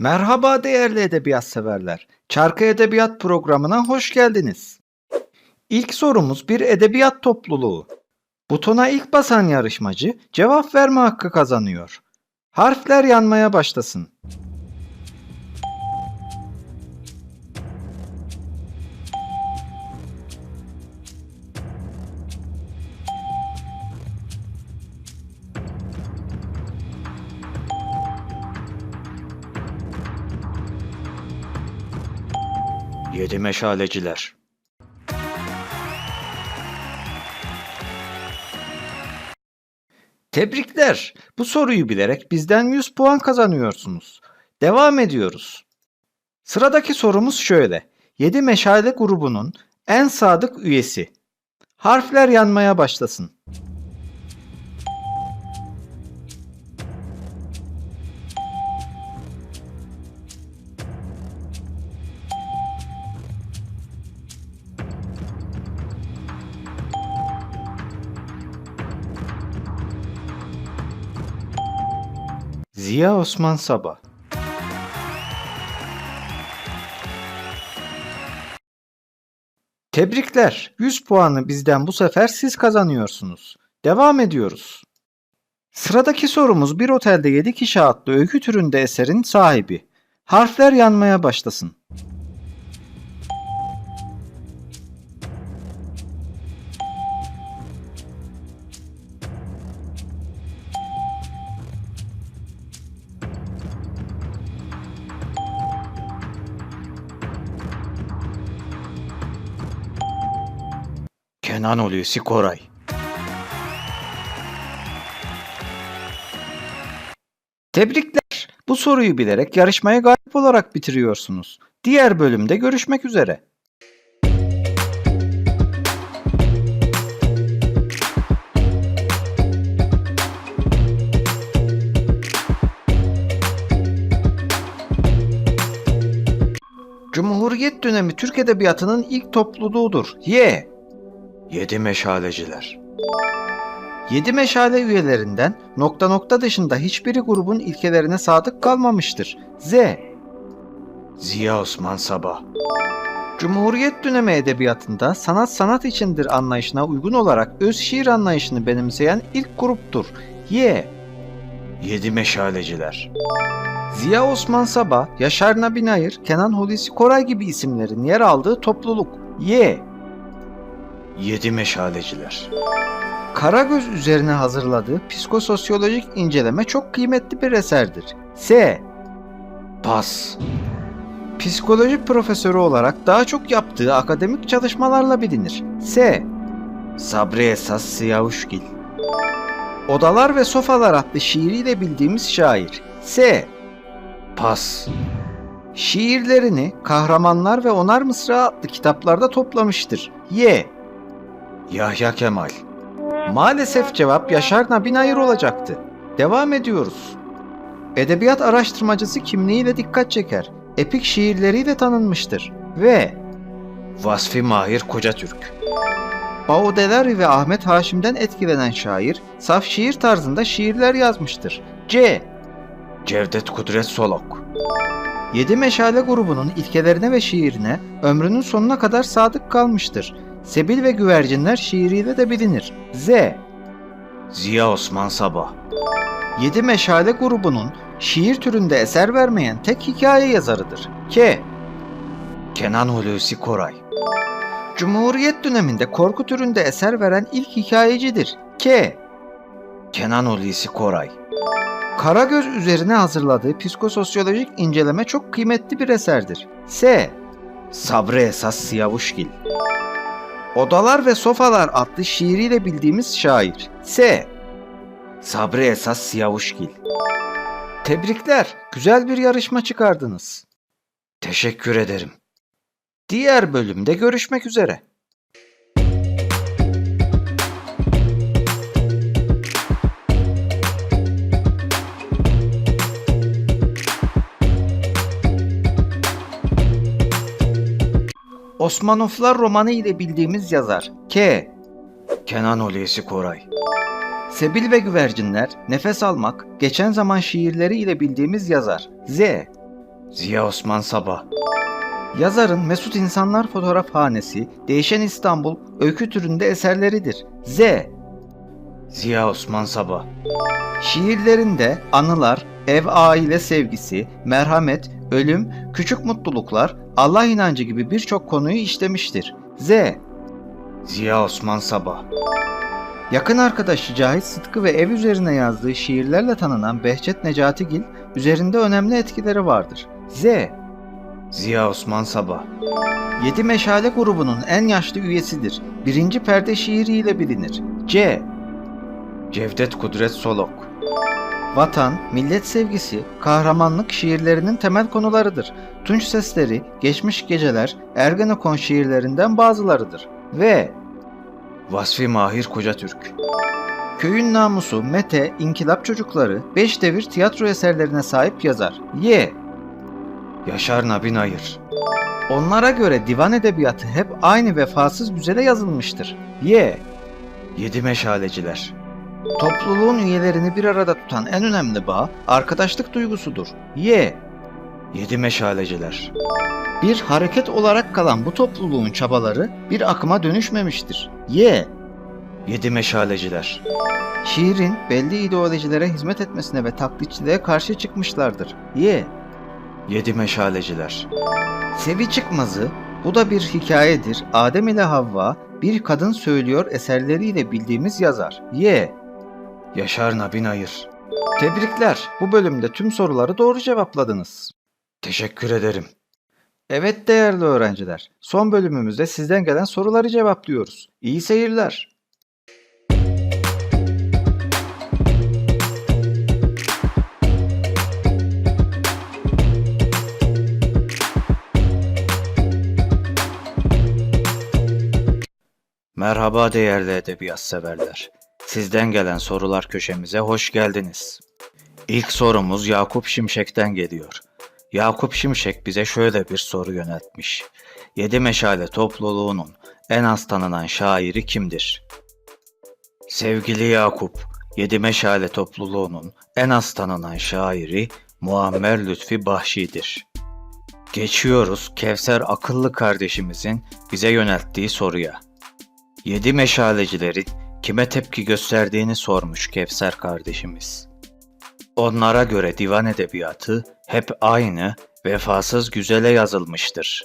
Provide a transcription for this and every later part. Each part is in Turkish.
Merhaba değerli edebiyat severler. Çarkı Edebiyat programına hoş geldiniz. İlk sorumuz bir edebiyat topluluğu. Butona ilk basan yarışmacı cevap verme hakkı kazanıyor. Harfler yanmaya başlasın. Yedi meşaleciler. Tebrikler. Bu soruyu bilerek bizden 100 puan kazanıyorsunuz. Devam ediyoruz. Sıradaki sorumuz şöyle. 7 meşale grubunun en sadık üyesi. Harfler yanmaya başlasın. Ziya Osman Sabah Tebrikler. 100 puanı bizden bu sefer siz kazanıyorsunuz. Devam ediyoruz. Sıradaki sorumuz bir otelde 7 kişi adlı öykü türünde eserin sahibi. Harfler yanmaya başlasın. Kenan Hulusi Koray Tebrikler. Bu soruyu bilerek yarışmayı galip olarak bitiriyorsunuz. Diğer bölümde görüşmek üzere. Cumhuriyet dönemi Türk Edebiyatı'nın ilk topluluğudur. Y. Yedi Meşaleciler Yedi meşale üyelerinden nokta nokta dışında hiçbiri grubun ilkelerine sadık kalmamıştır. Z. Ziya Osman Sabah Cumhuriyet dönemi edebiyatında sanat sanat içindir anlayışına uygun olarak öz şiir anlayışını benimseyen ilk gruptur. Y. Yedi Meşaleciler Ziya Osman Sabah, Yaşar Nabi Nayır, Kenan Hulusi Koray gibi isimlerin yer aldığı topluluk. Y. Yedi Meşaleciler Karagöz üzerine hazırladığı psikososyolojik inceleme çok kıymetli bir eserdir. S. Pas. Psikoloji profesörü olarak daha çok yaptığı akademik çalışmalarla bilinir. S. Sabri Esas Siyavuşgil. Odalar ve Sofalar adlı şiiriyle bildiğimiz şair. S. Pas. Şiirlerini Kahramanlar ve Onar Mısra adlı kitaplarda toplamıştır. Y. Yahya Kemal. Maalesef cevap Yaşar Nabi Nayır olacaktı. Devam ediyoruz. Edebiyat araştırmacısı kimliğiyle dikkat çeker. Epik şiirleriyle tanınmıştır. Ve Vasfi Mahir Kocatürk. Baudeler ve Ahmet Haşim'den etkilenen şair, saf şiir tarzında şiirler yazmıştır. C. Cevdet Kudret Solok. Yedi Meşale grubunun ilkelerine ve şiirine ömrünün sonuna kadar sadık kalmıştır. Sebil ve Güvercinler şiiriyle de bilinir. Z. Ziya Osman Sabah Yedi Meşale grubunun şiir türünde eser vermeyen tek hikaye yazarıdır. K. Kenan Hulusi Koray Cumhuriyet döneminde korku türünde eser veren ilk hikayecidir. K. Kenan Hulusi Koray Karagöz üzerine hazırladığı psikososyolojik inceleme çok kıymetli bir eserdir. S. Sabri Esas Siyavuşgil Odalar ve Sofalar adlı şiiriyle bildiğimiz şair. S. Sabri Esas Siyavuşgil Tebrikler, güzel bir yarışma çıkardınız. Teşekkür ederim. Diğer bölümde görüşmek üzere. Osmanoflar romanı ile bildiğimiz yazar. K. Kenan Hulusi Koray. Sebil ve Güvercinler, Nefes Almak, Geçen Zaman şiirleri ile bildiğimiz yazar. Z. Ziya Osman Sabah Yazarın Mesut İnsanlar Fotoğrafhanesi, Değişen İstanbul öykü türünde eserleridir. Z. Ziya Osman Sabah Şiirlerinde anılar, ev aile sevgisi, merhamet, ölüm, küçük mutluluklar, Allah inancı gibi birçok konuyu işlemiştir. Z. Ziya Osman Sabah Yakın arkadaşı Cahit Sıtkı ve ev üzerine yazdığı şiirlerle tanınan Behçet Necatigil üzerinde önemli etkileri vardır. Z. Ziya Osman Sabah Yedi Meşale grubunun en yaşlı üyesidir. Birinci perde şiiriyle bilinir. C. Cevdet Kudret Solok Vatan, millet sevgisi, kahramanlık şiirlerinin temel konularıdır. Tunç sesleri, geçmiş geceler, Ergenekon şiirlerinden bazılarıdır. Ve Vasfi Mahir Kocatürk Köyün namusu, Mete, İnkılap Çocukları, Beş Devir tiyatro eserlerine sahip yazar. Y. Yaşar Nabi Nayır Onlara göre divan edebiyatı hep aynı vefasız güzele yazılmıştır. Y. Yedi Meşaleciler Topluluğun üyelerini bir arada tutan en önemli bağ arkadaşlık duygusudur. Y. Yedi Meşaleciler Bir hareket olarak kalan bu topluluğun çabaları bir akıma dönüşmemiştir. Y. Yedi Meşaleciler Şiirin belli ideolojilere hizmet etmesine ve taklitçiliğe karşı çıkmışlardır. Y. Yedi Meşaleciler Sevi Çıkmazı, bu da bir hikayedir. Adem ile Havva, bir kadın söylüyor eserleriyle bildiğimiz yazar. Y. Yaşar Nabi Nayır Tebrikler, bu bölümde tüm soruları doğru cevapladınız. Teşekkür ederim. Evet değerli öğrenciler, son bölümümüzde sizden gelen soruları cevaplıyoruz. İyi seyirler. Merhaba değerli edebiyat severler. Sizden gelen sorular köşemize hoş geldiniz. İlk sorumuz Yakup Şimşek'ten geliyor. Yakup Şimşek bize şöyle bir soru yöneltmiş. Yedi Meşale topluluğunun en az tanınan şairi kimdir? Sevgili Yakup, Yedi Meşale topluluğunun en az tanınan şairi Muammer Lütfi Bahşi'dir. Geçiyoruz Kevser Akıllı kardeşimizin bize yönelttiği soruya. Yedi meşalecilerin kime tepki gösterdiğini sormuş Kevser kardeşimiz. Onlara göre divan edebiyatı hep aynı, vefasız güzele yazılmıştır.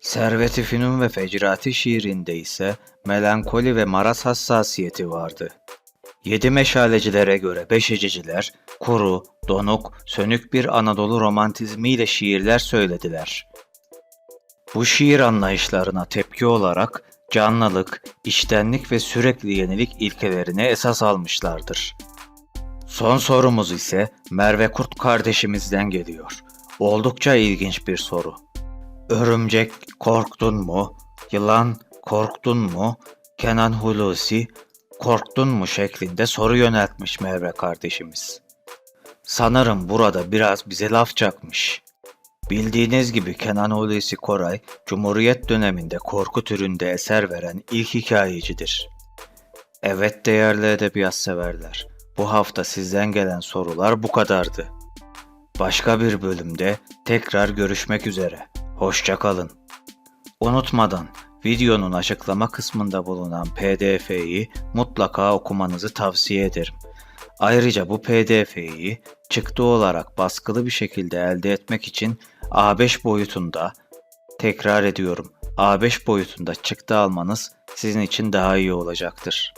Servet-i Fünun ve Fecrati şiirinde ise melankoli ve maraz hassasiyeti vardı. Yedi meşalecilere göre beşeciciler, kuru, donuk, sönük bir Anadolu romantizmiyle şiirler söylediler. Bu şiir anlayışlarına tepki olarak canlılık, içtenlik ve sürekli yenilik ilkelerine esas almışlardır. Son sorumuz ise Merve Kurt kardeşimizden geliyor. Oldukça ilginç bir soru. Örümcek korktun mu? Yılan korktun mu? Kenan Hulusi korktun mu şeklinde soru yöneltmiş Merve kardeşimiz. Sanırım burada biraz bize laf çakmış. Bildiğiniz gibi Kenan Hulusi Koray, Cumhuriyet döneminde korku türünde eser veren ilk hikayecidir. Evet değerli edebiyat severler, bu hafta sizden gelen sorular bu kadardı. Başka bir bölümde tekrar görüşmek üzere. Hoşçakalın. Unutmadan videonun açıklama kısmında bulunan PDF'yi mutlaka okumanızı tavsiye ederim. Ayrıca bu PDF'yi çıktı olarak baskılı bir şekilde elde etmek için A5 boyutunda, tekrar ediyorum A5 boyutunda çıktı almanız sizin için daha iyi olacaktır.